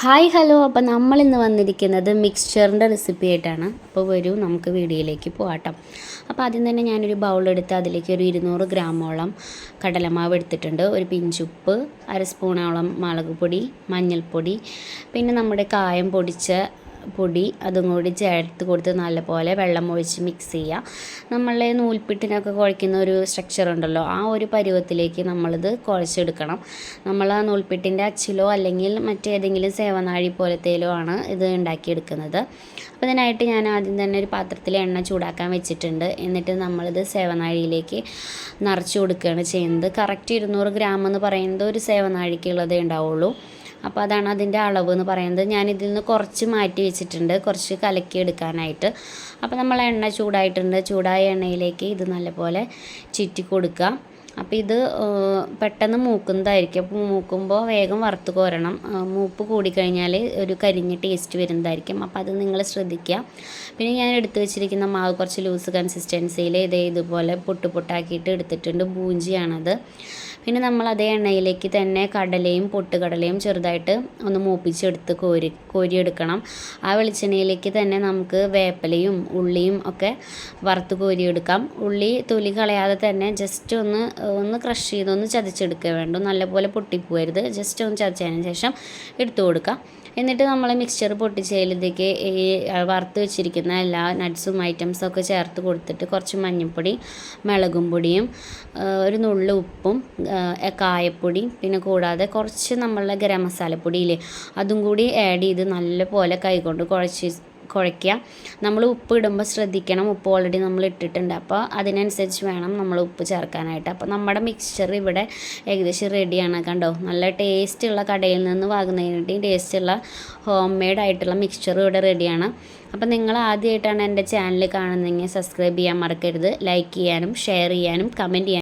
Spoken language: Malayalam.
Hi hello. അപ്പോൾ നമ്മൾ ഇന്ന് വന്നിരിക്കുന്നത് മിക്സ്ചറിന്റെ റെസിപ്പി ആയിട്ടാണ്. അപ്പോൾ വരൂ നമുക്ക് വീഡിയോയിലേക്ക് പോകാം അപ്പോൾ ആദ്യം തന്നെ ഞാനൊരു ബൗളെടുത്ത് അതിലേക്ക് ഒരു ഇരുന്നൂറ് ഗ്രാമോളം കടലമാവ് എടുത്തിട്ടുണ്ട്. ഒരു പിഞ്ചുപ്പ് അര സ്പൂണോളം മുളക് പൊടി മഞ്ഞൾപ്പൊടി പിന്നെ നമ്മുടെ കായം പൊടിച്ച പൊടി അതും കൂടി ചേർത്ത് കൊടുത്ത് നല്ലപോലെ വെള്ളം ഒഴിച്ച് മിക്സ് ചെയ്യുക. നമ്മളെ നൂൽപ്പിട്ടിനൊക്കെ കുഴയ്ക്കുന്ന ഒരു സ്ട്രക്ചർ ഉണ്ടല്ലോ ആ ഒരു പരുവത്തിലേക്ക് നമ്മളിത് കുഴച്ചെടുക്കണം. നമ്മൾ ആ നൂൽപ്പിട്ടിന്റെ അച്ചിലോ അല്ലെങ്കിൽ മറ്റേതെങ്കിലും സേവനാഴി പോലത്തേലോ ആണ് ഇത് ഉണ്ടാക്കിയെടുക്കുന്നത്. അപ്പോൾ ഇതിനായിട്ട് ഞാൻ ആദ്യം തന്നെ ഒരു പാത്രത്തിൽ എണ്ണ ചൂടാക്കാൻ വെച്ചിട്ടുണ്ട്. എന്നിട്ട് നമ്മളിത് സേവനാഴിയിലേക്ക് നിറച്ച് കൊടുക്കുകയാണ് ചെയ്യുന്നത്. കറക്റ്റ് ഇരുന്നൂറ് ഗ്രാം എന്ന് പറയുന്നത് ഒരു സേവനാഴിക്കുള്ളതേ ഉണ്ടാവുള്ളൂ. അപ്പോൾ അതാണ് അതിന്റെ അളവ് എന്ന് പറയുന്നത്. ഞാൻ ഇതിൽ നിന്ന് കുറച്ച് മാറ്റി വെച്ചിട്ടുണ്ട്. കുറച്ച് കലക്കി എടുക്കാനായിട്ട്. അപ്പോൾ നമ്മൾ എണ്ണ ചൂടായിട്ടുണ്ട്. ചൂടായ എണ്ണയിലേക്ക് ഇത് നല്ലപോലെ ചുറ്റി കൊടുക്കുക അപ്പോൾ ഇത് പെട്ടെന്ന് മൂക്കുന്നതായിരിക്കും. അപ്പോൾ മൂക്കുമ്പോൾ വേഗം വറുത്ത് കോരണം. മൂപ്പ് കൂടിക്കഴിഞ്ഞാൽ ഒരു കരിഞ്ഞ ടേസ്റ്റ് വരുന്നതായിരിക്കും. അപ്പോൾ അത് നിങ്ങൾ ശ്രദ്ധിക്കുക പിന്നെ ഞാൻ എടുത്തു വെച്ചിരിക്കുന്ന മാവ് കുറച്ച് ലൂസ് കൺസിസ്റ്റൻസിയിൽ ഇതേ ഇതുപോലെ പൊട്ടു പൊട്ടാക്കിയിട്ട് എടുത്തിട്ടുണ്ട്. ബൂഞ്ചിയാണത്. പിന്നെ നമ്മൾ അതേ എണ്ണയിലേക്ക് തന്നെ കടലയും പൊട്ടുകടലയും ചെറുതായിട്ട് ഒന്ന് മൂപ്പിച്ചെടുത്ത് കോരി കോരിയെടുക്കണം. ആ വെളിച്ചെണ്ണയിലേക്ക് തന്നെ നമുക്ക് വേപ്പലയും ഉള്ളിയും ഒക്കെ വറുത്ത് കോരിയെടുക്കാം. ഉള്ളി തൊലി കളയാതെ തന്നെ ജസ്റ്റ് ഒന്ന് ഒന്ന് ക്രഷ് ചെയ്ത് ഒന്ന് ചതച്ചെടുക്കുക. വേണ്ടു നല്ലപോലെ പൊട്ടിപ്പോരുത് ജസ്റ്റ് ഒന്ന് ചതച്ചതിന് ശേഷം എടുത്തു കൊടുക്കുക. എന്നിട്ട് നമ്മൾ മിക്സ്ചർ പൊട്ടിച്ചതിലേക്ക് ഈ വറുത്ത് വെച്ചിരിക്കുന്ന എല്ലാ നട്ട്സും ഐറ്റംസും ഒക്കെ ചേർത്ത് കൊടുത്തിട്ട് കുറച്ച് മഞ്ഞൾപ്പൊടി മുളകും പൊടിയും ഒരു നുള്ളു ഉപ്പും കായപ്പൊടി പിന്നെ കൂടാതെ കുറച്ച് നമ്മളുടെ ഗരം മസാലപ്പൊടിയില്ലേ അതും കൂടി ആഡ് ചെയ്ത് നല്ലപോലെ കൈകൊണ്ട് കുഴച്ച് കുഴയ്ക്കുക. നമ്മൾ ഉപ്പ് ഇടുമ്പോൾ ശ്രദ്ധിക്കണം. ഉപ്പ് ഓൾറെഡി നമ്മൾ ഇട്ടിട്ടുണ്ട്. അപ്പോൾ അതിനനുസരിച്ച് വേണം നമ്മൾ ഉപ്പ് ചേർക്കാനായിട്ട്. അപ്പോൾ നമ്മുടെ മിക്സ്ചർ ഇവിടെ ഏകദേശം റെഡിയാണ് കണ്ടോ? നല്ല ടേസ്റ്റുള്ള കടയിൽ നിന്ന് വാങ്ങുന്നതിനായിട്ടും ടേസ്റ്റുള്ള ഹോം മെയ്ഡ് ആയിട്ടുള്ള മിക്സ്ചർ ഇവിടെ റെഡിയാണ് അപ്പോൾ നിങ്ങൾ ആദ്യമായിട്ടാണ് എന്റെ ചാനൽ കാണുന്നതെങ്കിൽ സബ്സ്ക്രൈബ് ചെയ്യാൻ മറക്കരുത്. ലൈക്ക് ചെയ്യാനും ഷെയർ ചെയ്യാനും കമന്റ് ചെയ്യാനും